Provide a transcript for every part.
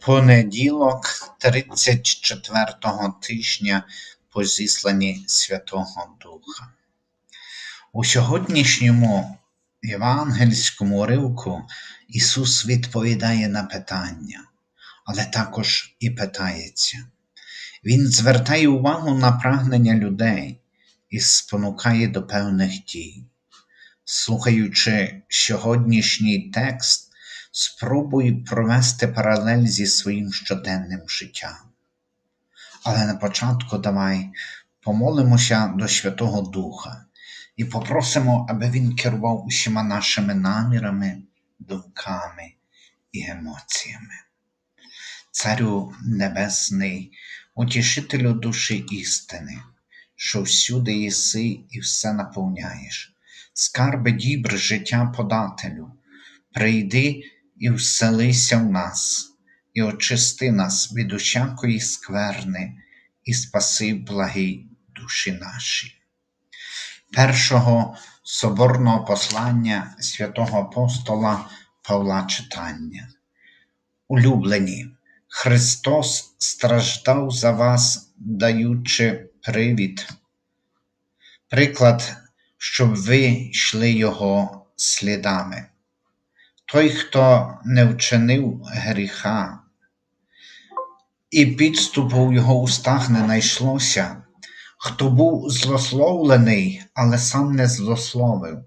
Понеділок 34-го тижня по зісланні Святого Духа. У сьогоднішньому євангельському уривку Ісус відповідає на питання, але також і питається. Він звертає увагу на прагнення людей і спонукає до певних дій. Слухаючи сьогоднішній текст, спробуй провести паралель зі своїм щоденним життям. Але на початку давай помолимося до Святого Духа і попросимо, аби Він керував усіма нашими намірами, думками і емоціями. Царю Небесний, утішителю душі істини, що всюди єси і все наповняєш, скарби дібр життя подателю, прийди і вселися в нас, і очисти нас від усякої скверни, і спаси благі душі наші. Першого соборного послання святого апостола Павла читання. Улюблені, Христос страждав за вас, даючи привід, приклад, щоб ви йшли Його слідами. Той, хто не вчинив гріха, і підступу в його устах не найшлося, хто був злословлений, але сам не злословив,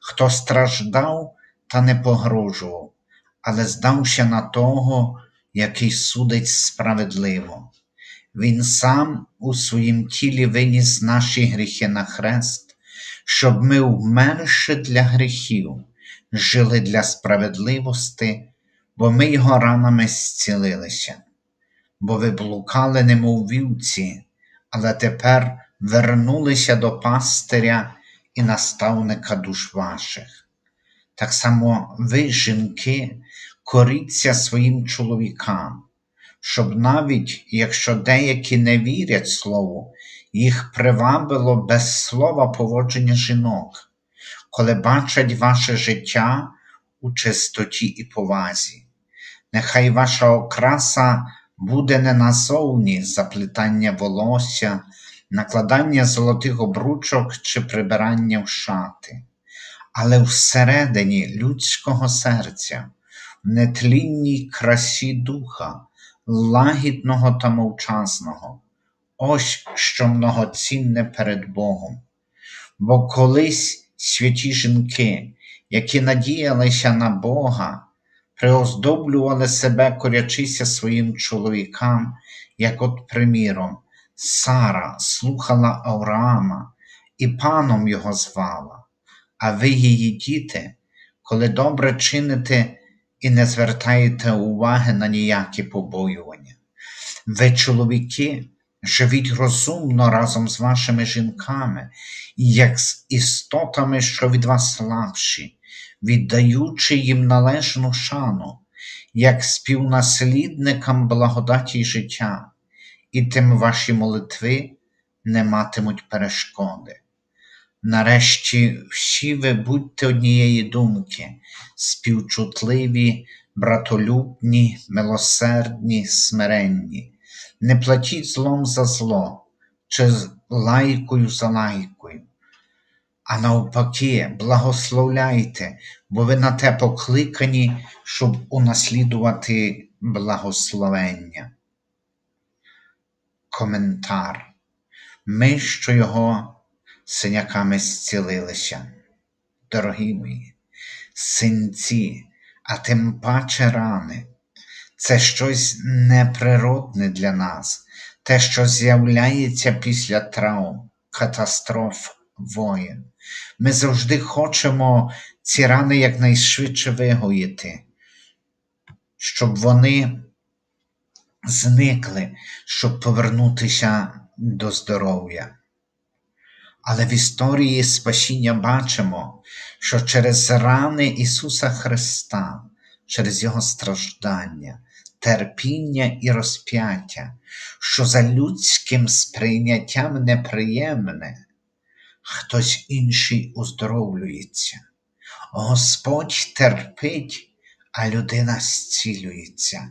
хто страждав та не погрожував, але здався на того, який судить справедливо. Він сам у своїм тілі виніс наші гріхи на хрест, щоб ми, вмерши для гріхів, жили для справедливості, бо ми його ранами зцілилися, бо ви блукали, немов вівці, але тепер вернулися до пастиря і наставника душ ваших. Так само ви, жінки, коріться своїм чоловікам, щоб навіть якщо деякі не вірять слову, їх привабило без слова поводження жінок коли бачать ваше життя у чистоті і повазі. Нехай ваша окраса буде не назовні заплітання волосся, накладання золотих обручок чи прибирання в шати, але всередині людського серця, в нетлінній красі духа, лагідного та мовчазного, ось що многоцінне перед Богом. Бо колись святі жінки, які надіялися на Бога, приоздоблювали себе, корячися своїм чоловікам, як от приміром, Сара слухала Авраама і паном його звала, а ви її діти, коли добре чините і не звертаєте уваги на ніякі побоювання. Ви, чоловіки, Живіть розумно разом з вашими жінками, як з істотами, що від вас слабші, віддаючи їм належну шану, як співнаслідникам благодаті життя, і тим ваші молитви не матимуть перешкоди. Нарешті всі ви будьте однієї думки, співчутливі, братолюбні, милосердні, смиренні не платіть злом за зло чи лайкою за лайкою, а навпаки, благословляйте, бо ви на те покликані, щоб унаслідувати благословення. Коментар. Ми, що його синяками зцілилися, дорогі мої, синці, а тим паче рани це щось неприродне для нас, те, що з'являється після травм, катастроф, воєн. Ми завжди хочемо ці рани якнайшвидше вигоїти, щоб вони зникли, щоб повернутися до здоров'я. Але в історії спасіння бачимо, що через рани Ісуса Христа, через Його страждання, терпіння і розп'яття, що за людським сприйняттям неприємне, хтось інший оздоровлюється. Господь терпить, а людина зцілюється.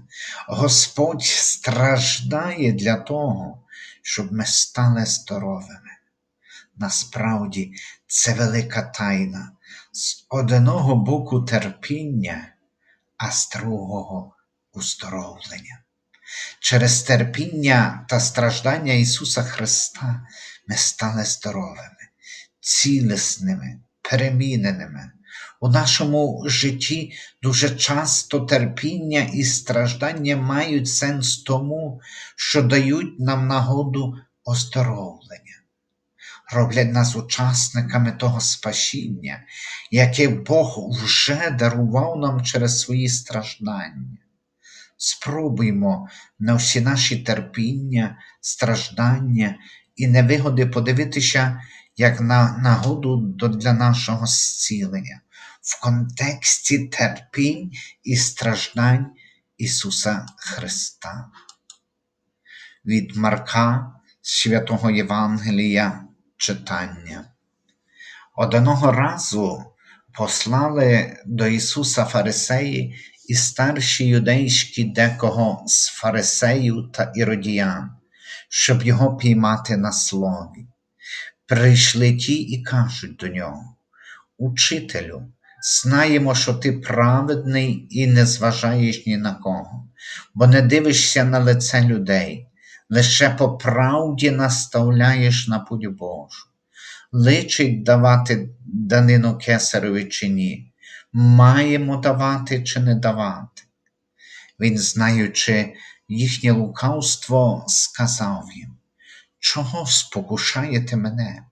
Господь страждає для того, щоб ми стали здоровими. Насправді це велика тайна з одного боку терпіння, а з другого уздоровлення. Через терпіння та страждання Ісуса Христа ми стали здоровими, цілісними, переміненими. У нашому житті дуже часто терпіння і страждання мають сенс тому, що дають нам нагоду оздоровлення роблять нас учасниками того спасіння, яке Бог вже дарував нам через свої страждання. Спробуймо на всі наші терпіння, страждання і невигоди подивитися як на нагоду для нашого зцілення в контексті терпінь і страждань Ісуса Христа. Від Марка Святого Євангелія читання. Одного разу послали до Ісуса Фарисеї і старші юдейські декого з фарисеїв та іродіян, щоб його піймати на слові. Прийшли ті і кажуть до нього, Учителю, знаємо, що ти праведний і не зважаєш ні на кого, бо не дивишся на лице людей, лише по правді наставляєш на путь Божу. Личить давати данину кесареві чи ні, маємо давати чи не давати. Він, знаючи їхнє лукавство, сказав їм, чого спокушаєте мене?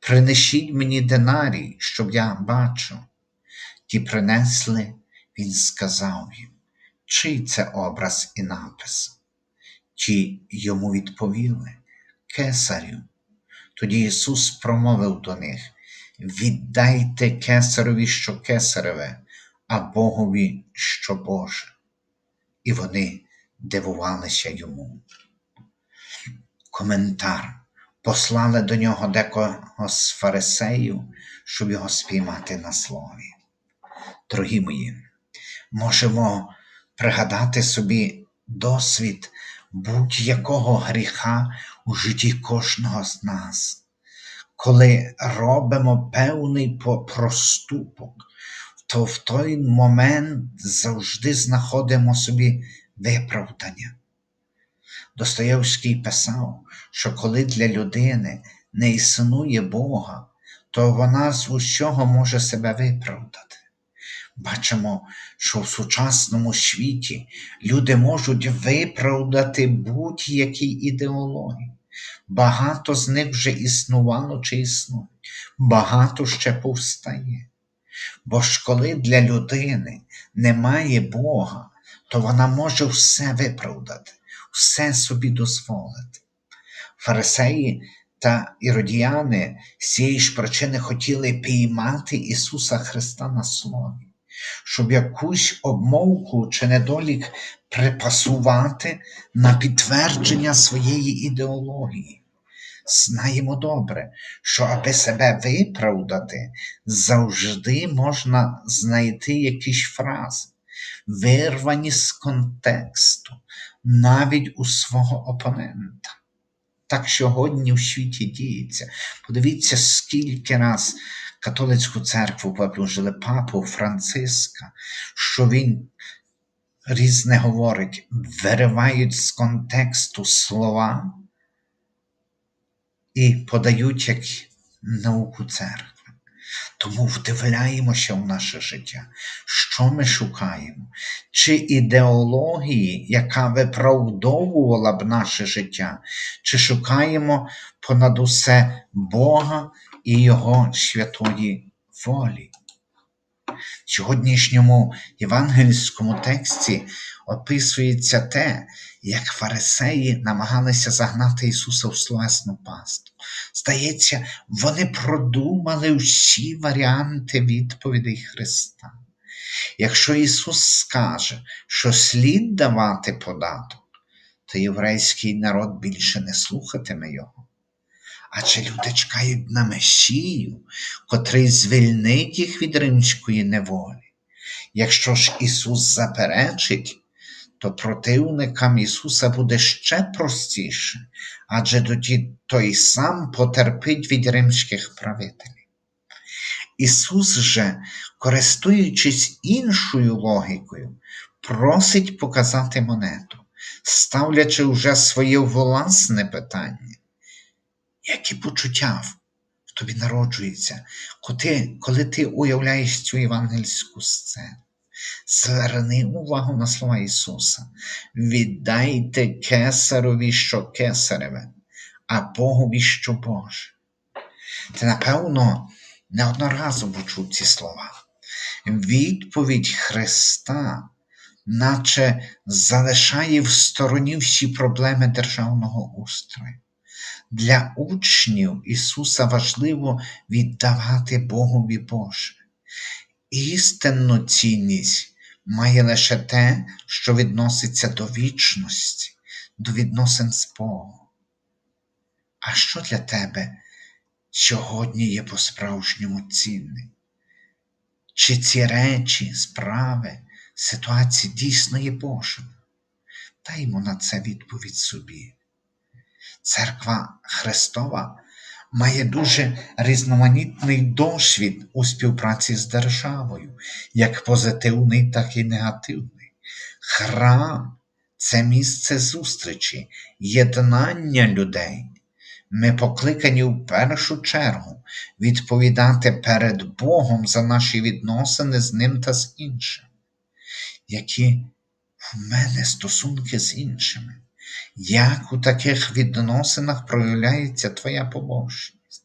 Принесіть мені динарій, щоб я бачив. Ті принесли, він сказав їм, чий це образ і напис? Ті йому відповіли Кесарю. Тоді Ісус промовив до них Віддайте кесареві, що кесареве, а Богові, що Боже. І вони дивувалися йому. Коментар. Послали до нього декого з фарисеїв, щоб його спіймати на слові. Дорогі мої, можемо пригадати собі досвід будь-якого гріха у житті кожного з нас, коли робимо певний проступок, то в той момент завжди знаходимо собі виправдання. Достоєвський писав, що коли для людини не існує Бога, то вона з усього може себе виправдати. Бачимо, що в сучасному світі люди можуть виправдати будь-які ідеології. Багато з них вже існувало чи існують, багато ще повстає. Бо ж коли для людини немає Бога, то вона може все виправдати, все собі дозволити. Фарисеї та іродіяни з цієї ж причини хотіли піймати Ісуса Христа на слові щоб якусь обмовку чи недолік припасувати на підтвердження своєї ідеології. Знаємо добре, що аби себе виправдати, завжди можна знайти якісь фрази, вирвані з контексту, навіть у свого опонента. Так сьогодні в світі діється. Подивіться, скільки раз католицьку церкву поплюжили папу Франциска, що він різне говорить, виривають з контексту слова і подають як науку церкви. Тому вдивляємося в наше життя, що ми шукаємо, чи ідеології, яка виправдовувала б наше життя, чи шукаємо понад усе Бога і Його святої волі. Сьогоднішньому євангельському тексті описується те, як фарисеї намагалися загнати Ісуса в словесну пасту. Здається, вони продумали всі варіанти відповідей Христа. Якщо Ісус скаже, що слід давати податок, то єврейський народ більше не слухатиме Його. Адже люди чекають на Месію, котрий звільнить їх від римської неволі. Якщо ж Ісус заперечить, то противникам Ісуса буде ще простіше, адже тоді той сам потерпить від римських правителів. Ісус же, користуючись іншою логікою, просить показати монету, ставлячи вже своє власне питання. Які почуття в тобі народжуються, коли, ти уявляєш цю євангельську сцену? Зверни увагу на слова Ісуса. Віддайте кесарові, що кесареве, а Богові, що Боже. Ти, напевно, неодноразово чув ці слова. Відповідь Христа, наче залишає в стороні всі проблеми державного устрою. Для учнів Ісуса важливо віддавати Богові Боже. Істинну цінність має лише те, що відноситься до вічності, до відносин з Богом. А що для тебе сьогодні є по-справжньому цінним? Чи ці речі, справи, ситуації дійсно є Божими? Даймо на це відповідь собі. Церква Христова має дуже різноманітний досвід у співпраці з державою, як позитивний, так і негативний. Храм це місце зустрічі, єднання людей. Ми покликані в першу чергу відповідати перед Богом за наші відносини з Ним та з іншим. Які в мене стосунки з іншими? Як у таких відносинах проявляється твоя побожність?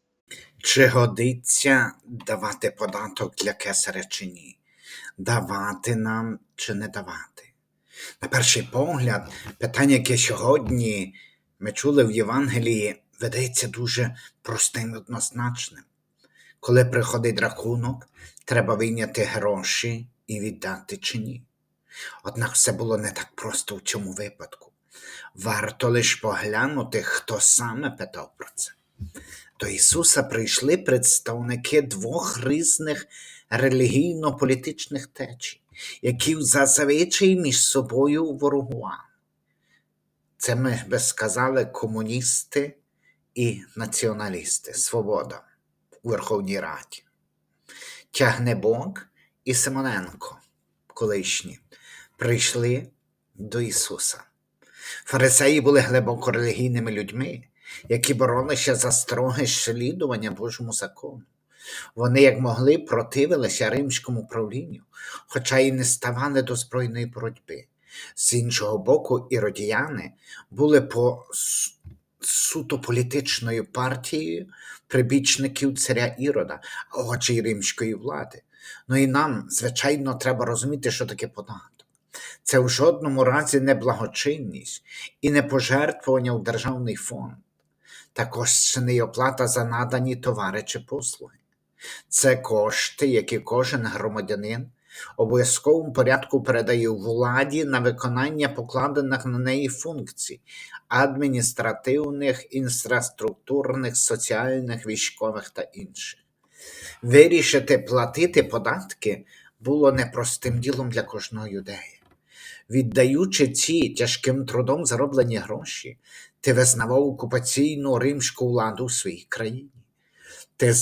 Чи годиться давати податок для кесаря чи ні? Давати нам чи не давати? На перший погляд, питання, яке сьогодні ми чули в Євангелії, видається дуже простим і однозначним. Коли приходить рахунок, треба вийняти гроші і віддати чи ні. Однак все було не так просто в цьому випадку. Варто лише поглянути, хто саме питав про це. До Ісуса прийшли представники двох різних релігійно-політичних течій, які зазвичай між собою ворогували. Це ми би сказали комуністи і націоналісти, свобода у Верховній Раді. Тягнебок і Симоненко, колишні, прийшли до Ісуса. Фарисеї були глибоко релігійними людьми, які боролися за строге слідування Божому закону. Вони, як могли, противилися римському правлінню, хоча й не ставали до збройної боротьби. З іншого боку, іродіяни були по суто політичною партією прибічників царя Ірода, а отже й римської влади. Ну і нам, звичайно, треба розуміти, що таке податок. Це в жодному разі не благочинність і не пожертвування в державний фонд. Також це не й оплата за надані товари чи послуги. Це кошти, які кожен громадянин обов'язковому порядку передає владі на виконання покладених на неї функцій адміністративних, інфраструктурних, соціальних, військових та інших. Вирішити платити податки було непростим ділом для кожного юдея. Віддаючи ці тяжким трудом зароблені гроші, ти визнавав окупаційну римську владу в своїй країні. Ти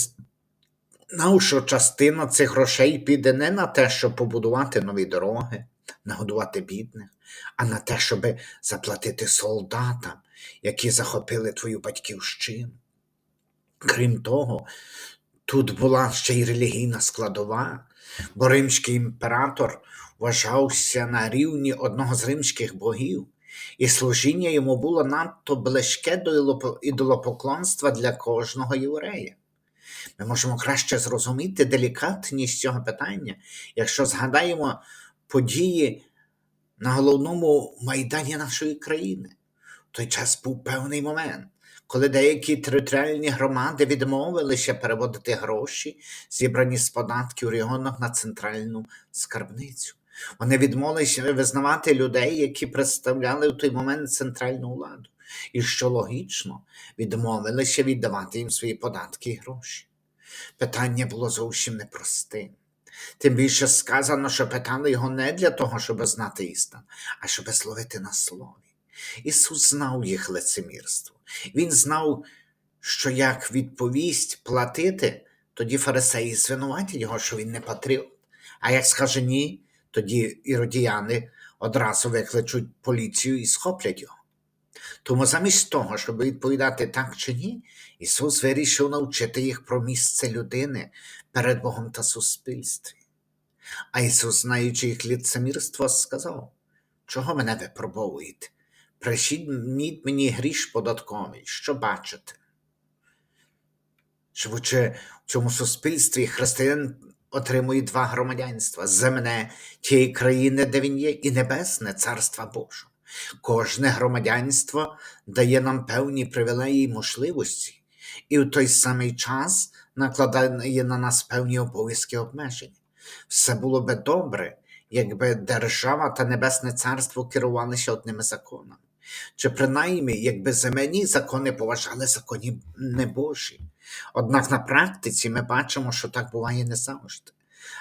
знав, що частина цих грошей піде не на те, щоб побудувати нові дороги, нагодувати бідних, а на те, щоб заплатити солдатам, які захопили твою батьківщину. Крім того, тут була ще й релігійна складова, бо римський імператор вважався на рівні одного з римських богів, і служіння йому було надто близьке до ідолопоклонства для кожного єврея. Ми можемо краще зрозуміти делікатність цього питання, якщо згадаємо події на головному майдані нашої країни. В той час був певний момент, коли деякі територіальні громади відмовилися переводити гроші, зібрані з податків регіонах на центральну скарбницю. Вони відмовилися визнавати людей, які представляли в той момент центральну владу, і що логічно, відмовилися віддавати їм свої податки і гроші. Питання було зовсім непростим. Тим більше сказано, що питали його не для того, щоб знати істину, а щоб зловити на слові. Ісус знав їх лицемірство. Він знав, що як відповість платити, тоді фарисеї звинуватять його, що він не патріот. А як скаже ні, тоді іродіяни одразу викличуть поліцію і схоплять його. Тому замість того, щоб відповідати так чи ні, Ісус вирішив навчити їх про місце людини перед Богом та суспільстві. А Ісус, знаючи їх лицемірство, сказав: Чого мене випробовуєте? Пришіть мені гріш податковий, що бачите? Живучи в цьому суспільстві, християн отримує два громадянства: земне тієї країни, де він є, і небесне царства Божого. Кожне громадянство дає нам певні привілеї і можливості, і в той самий час накладає на нас певні обов'язки обмеження. Все було би добре, якби держава та небесне царство керувалися одними законами, чи принаймні, якби земельні закони поважали закони небожі. Однак на практиці ми бачимо, що так буває не завжди.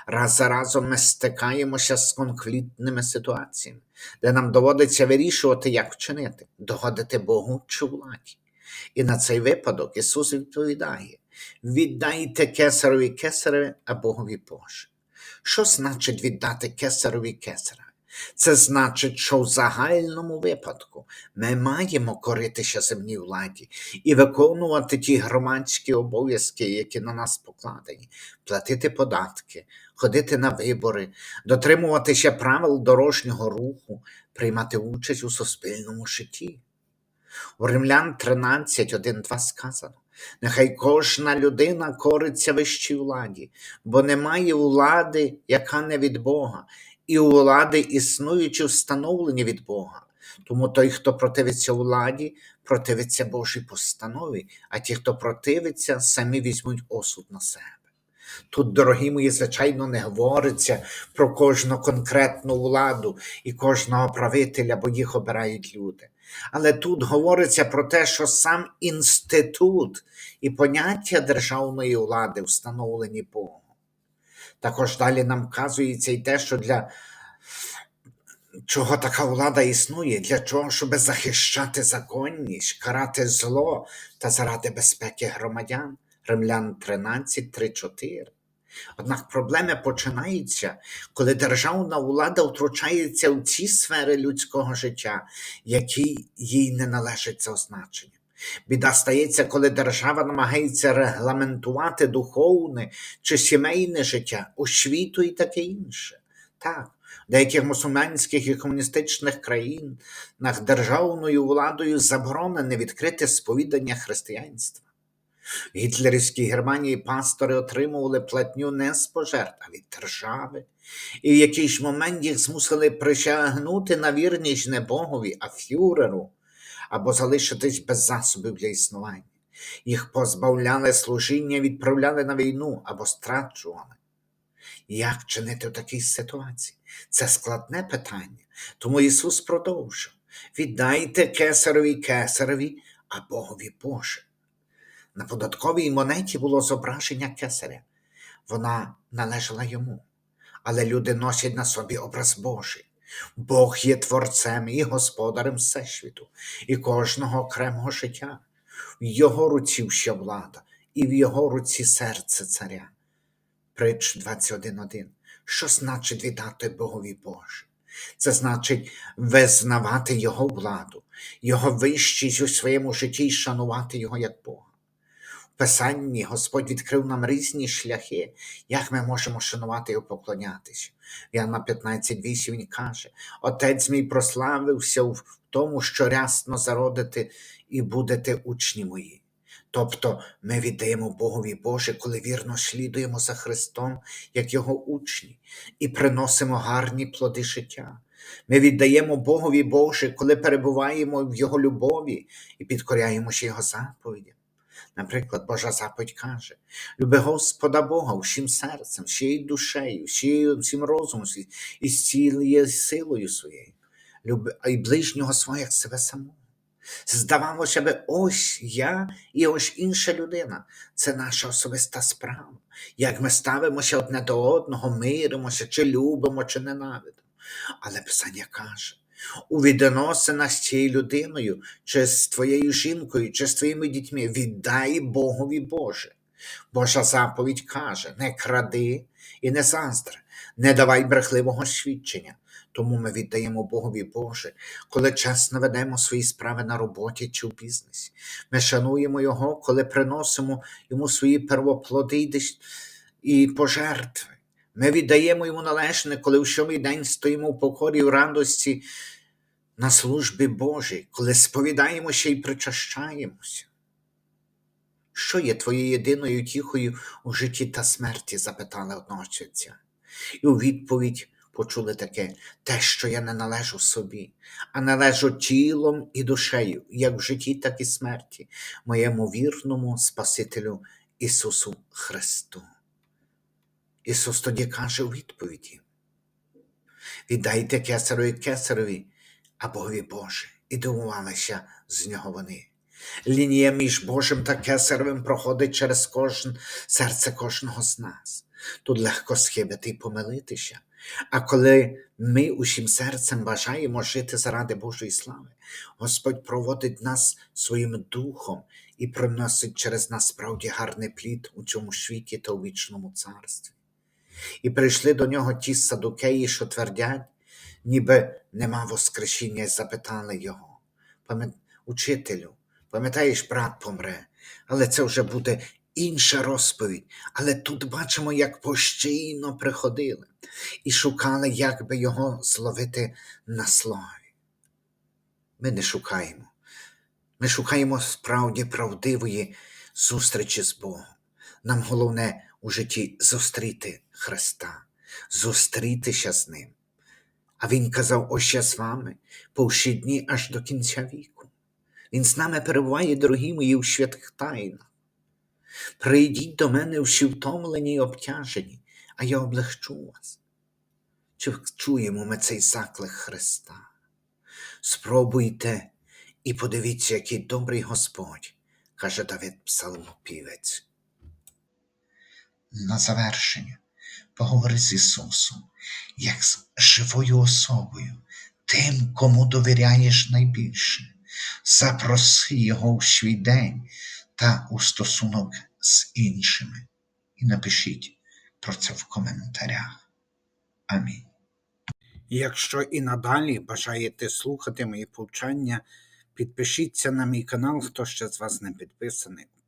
Раз за разом ми стикаємося з конфліктними ситуаціями, де нам доводиться вирішувати, як вчинити, догодити Богу чи владі. І на цей випадок Ісус відповідає: віддайте кесарові кесареві, а Богові Боже. Що значить віддати кесарові кесареві? Це значить, що в загальному випадку ми маємо коритися земній владі і виконувати ті громадські обов'язки, які на нас покладені, платити податки, ходити на вибори, дотримуватися правил дорожнього руху, приймати участь у суспільному житті. У Римлян 13, 1, 2 сказано. Нехай кожна людина кориться вищій владі, бо немає влади, яка не від Бога, і влади існуючі встановлені від Бога. Тому той, хто противиться владі, противиться Божій постанові, а ті, хто противиться, самі візьмуть осуд на себе. Тут, дорогі мої, звичайно, не говориться про кожну конкретну владу і кожного правителя, бо їх обирають люди. Але тут говориться про те, що сам інститут і поняття державної влади встановлені Богом. Також далі нам вказується і те, що для чого така влада існує, для чого, щоб захищати законність, карати зло та заради безпеки громадян. Римлян 13, 3, 4. Однак проблеми починаються, коли державна влада втручається в ці сфери людського життя, які їй не належать за означенням. Біда стається, коли держава намагається регламентувати духовне чи сімейне життя, освіту і таке інше. Так, в деяких мусульманських і комуністичних країнах державною владою заборонене відкрите сповідання християнства. В гітлерівській Германії пастори отримували платню не з пожертв, а від держави, і в якийсь момент їх змусили присягнути на вірність не Богові, а фюреру, або залишитись без засобів для існування. Їх позбавляли служіння, відправляли на війну або страчували. Як чинити в такій ситуації? Це складне питання. Тому Ісус продовжив: віддайте кесарові кесарові, а Богові Боже. На податковій монеті було зображення кесаря. Вона належала йому. Але люди носять на собі образ Божий. Бог є творцем і господарем Всесвіту, і кожного окремого життя. В його руці вся влада, і в його руці серце царя. Притч 21.1. Що значить віддати Богові Боже? Це значить визнавати Його владу, Його вищість у своєму житті і шанувати Його як Бога. Писанні Господь відкрив нам різні шляхи, як ми можемо шанувати і поклонятися. В Яна 15.8 він каже: Отець мій прославився в тому, що рясно зародите і будете учні мої. Тобто ми віддаємо Богові Боже, коли вірно слідуємо за Христом, як Його учні, і приносимо гарні плоди життя. Ми віддаємо Богові Боже, коли перебуваємо в Його любові і підкоряємося Його заповідям. Наприклад, Божа заповідь каже: люби Господа Бога всім серцем, всією душею, всім розумом і з цілою силою своєю, люби і ближнього свого як себе самого. Здавалося би, ось я і ось інша людина. Це наша особиста справа. Як ми ставимося одне до одного, миримося, чи любимо, чи ненавидимо. Але Писання каже: у відносинах з цією людиною, чи з твоєю жінкою, чи з твоїми дітьми, віддай Богові Боже. Божа заповідь каже: не кради і не заздри, не давай брехливого свідчення. Тому ми віддаємо Богові Боже, коли чесно ведемо свої справи на роботі чи в бізнесі. Ми шануємо Його, коли приносимо йому свої первоплоди і пожертви. Ми віддаємо йому належне, коли в сьомий день стоїмо в покорі в радості на службі Божій, коли сповідаємося і причащаємося. Що є твоєю єдиною тіхою у житті та смерті? запитали одного ченця. І у відповідь почули таке: те, що я не належу собі, а належу тілом і душею, як в житті, так і смерті, моєму вірному Спасителю Ісусу Христу. Ісус тоді каже у відповіді: віддайте кесарові кесарові, а Богові Боже. І дивувалися з нього вони. Лінія між Божим та кесаревим проходить через кожне серце кожного з нас. Тут легко схибити і помилитися. А коли ми усім серцем бажаємо жити заради Божої слави, Господь проводить нас своїм духом і приносить через нас справді гарний плід у цьому світі та у вічному царстві. І прийшли до нього ті садукеї, що твердять, ніби нема воскресіння, і запитали його. «Пам'ят- Учителю, пам'ятаєш, брат помре, але це вже буде інша розповідь. Але тут бачимо, як постійно приходили і шукали, як би його зловити на слові. Ми не шукаємо. Ми шукаємо справді правдивої зустрічі з Богом. Нам головне у житті зустріти Христа, зустрітися з Ним. А Він казав, ось я з вами по всі дні аж до кінця віку. Він з нами перебуває, дорогі мої, у святих тайнах. Прийдіть до мене всі втомлені й обтяжені, а я облегчу вас. Чи чуємо ми цей заклик Христа? Спробуйте і подивіться, який добрий Господь, каже Давид Псалмопівець. На завершення поговори з Ісусом, як з живою особою, тим, кому довіряєш найбільше. Запроси Його у свій день та у стосунок з іншими. І напишіть про це в коментарях. Амінь. Якщо і надалі бажаєте слухати мої повчання, підпишіться на мій канал, хто ще з вас не підписаний.